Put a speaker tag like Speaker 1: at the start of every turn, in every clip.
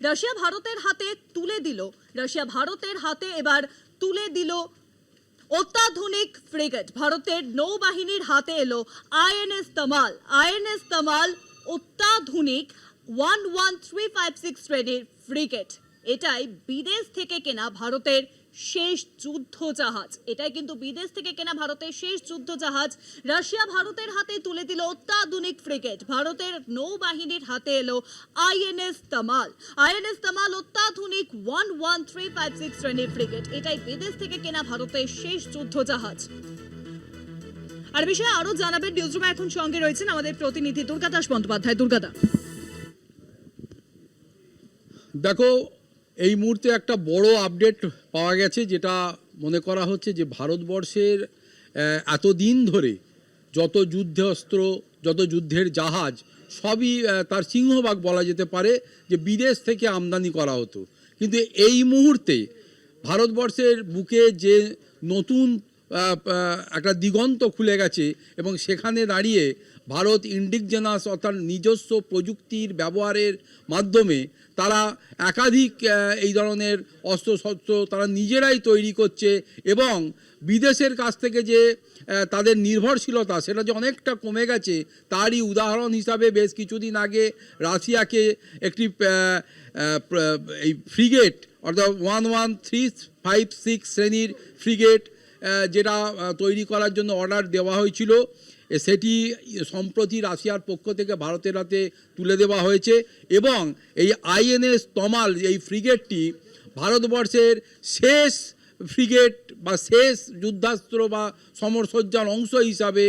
Speaker 1: Russia ভারতের হাতে তুলে দিল, রাশিয়া ভারতের হাতে এবার তুলে দিল অত্যাধুনিক ফ্রিগেট। ভারতের নৌবাহিনীর হাতে এলো আইএনএস তামাল। আইএনএস তামাল অত্যাধুনিক one one three five six frigate. এটাই বিদেশ থেকে কেনা ভারতের শেষ যুদ্ধ জাহাজ। এটাই কিন্তু বিদেশ থেকে কেনা ভারতের শেষ যুদ্ধ জাহাজ। রাশিয়া ভারতের হাতে তুলে দিল অত্যাধুনিক ফ্রিগেট। ভারতের নৌবাহিনীর হাতে এলো আইএনএস তামাল। আইএনএস তামাল অত্যাধুনিক one one three five six শ্রেণির ফ্রিগেট। এটাই বিদেশ থেকে কেনা ভারতের শেষ যুদ্ধ জাহাজ। আর বিষয়ে আরও জানাবেন নিউজরুমে এখন সঙ্গে রয়েছেন আমাদের প্রতিনিধি দুর্গাদাস বন্দ্যোপাধ্যায়। দুর্গাদা।
Speaker 2: দেখো এই মুহূর্তে একটা বড় আপডেট পাওয়া গেছে, যেটা মনে করা হচ্ছে যে ভারতবর্ষের এতদিন ধরে যত যুদ্ধাস্ত্র, যত যুদ্ধের জাহাজ, সবই তার সিংহভাগ বলা যেতে পারে যে বিদেশ থেকে আমদানি করা হতো। কিন্তু এই মুহূর্তে ভারতবর্ষের বুকে যে নতুন একটা দিগন্ত খুলে গেছে এবং সেখানে দাঁড়িয়ে ভারত ইন্ডিকজেনাস অর্থাৎ নিজস্ব প্রযুক্তির ব্যবহারের মাধ্যমে তারা একাধিক এই ধরনের অস্ত্রশস্ত্র তারা নিজেরাই তৈরি করছে এবং বিদেশের কাছ থেকে যে তাদের নির্ভরশীলতা সেটা যে অনেকটা কমে গেছে, তারই উদাহরণ হিসাবে বেশ কিছুদিন আগে রাশিয়াকে একটি এই ফ্রিগেট অর্থাৎ one one three five six শ্রেণির ফ্রিগেট যেটা তৈরি করার জন্য অর্ডার দেওয়া হয়েছিল সেটি সম্প্রতি রাশিয়ার পক্ষ থেকে ভারতের হাতে তুলে দেওয়া হয়েছে এবং এই আইএনএস তমাল, এই ফ্রিগেটটি ভারতবর্ষের শেষ ফ্রিগেট বা শেষ যুদ্ধাস্ত্র বা সমরসজ্জার অংশ হিসাবে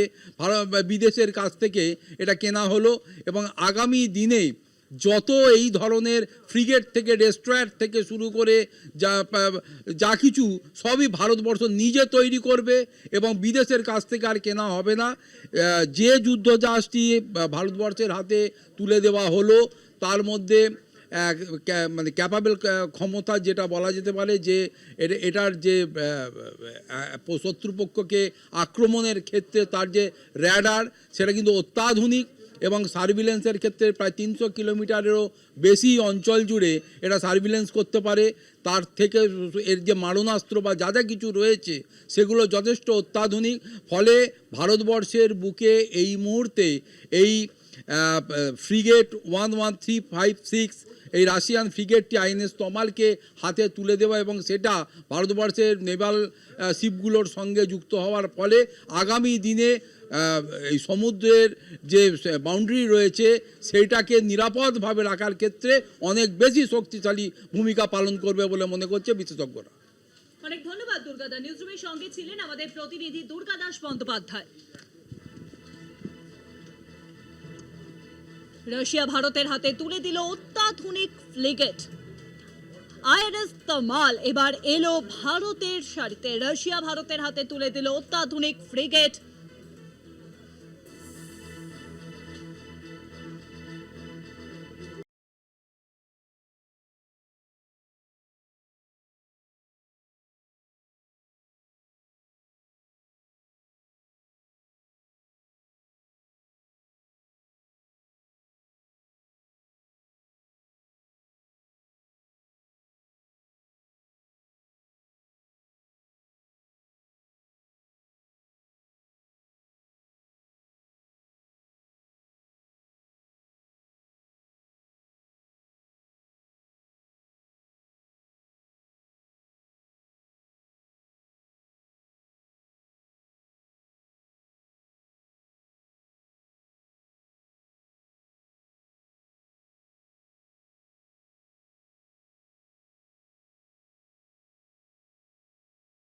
Speaker 2: বিদেশের কাছ থেকে এটা কেনা হলো এবং আগামী দিনে যত এই ধরনের ফ্রিগেট থেকে ডেস্ট্রয়ার থেকে শুরু করে যা যা কিছু, সবই ভারতবর্ষ নিজে তৈরি করবে এবং বিদেশের কাছ থেকে আর কেনা হবে না। যে যুদ্ধ জাহাজটি ভারতবর্ষের হাতে তুলে দেওয়া হলো, তার মধ্যে মানে ক্যাপাবেল ক্ষমতা যেটা বলা যেতে পারে যে এটার যে শত্রুপক্ষকে আক্রমণের ক্ষেত্রে তার যে র্যাডার সেটা কিন্তু অত্যাধুনিক। এবং সার্ভিলেন্সের ক্ষেত্রে প্রায় তিনশো কিলোমিটারেরও বেশি অঞ্চল জুড়ে এটা সার্ভিলেন্স করতে পারে। তার থেকে এর যে মারণাস্ত্র বা যা যা কিছু রয়েছে, সেগুলো যথেষ্ট অত্যাধুনিক। ফলে ভারতবর্ষের বুকে এই মুহূর্তে এই frigate one one three five six এই রাশিয়ান ফ্রিগেটটি আইএনএস তমালকে হাতে তুলে দেওয়া এবং সেটা ভারতবর্ষের নেভাল শিপগুলোর সঙ্গে যুক্ত হওয়ার ফলে আগামী দিনে এই সমুদ্রের যে বাউন্ডারি রয়েছে সেইটাকে নিরাপদভাবে রাখার ক্ষেত্রে অনেক বেশি শক্তিশালী ভূমিকা পালন করবে বলে মনে করছে বিশেষজ্ঞরা।
Speaker 1: অনেক ধন্যবাদ দুর্গাদা। নিউজরুমের সঙ্গে ছিলেন আমাদের প্রতিনিধি দুর্গাদাস বন্দ্যোপাধ্যায়। রাশিয়া ভারতের হাতে তুলে দিল অত্যাধুনিক ফ্লিগেট আইএনএস তমাল এবার এলো ভারতের সারিতে। রাশিয়া ভারতের হাতে তুলে দিল অত্যাধুনিক ফ্রিগেট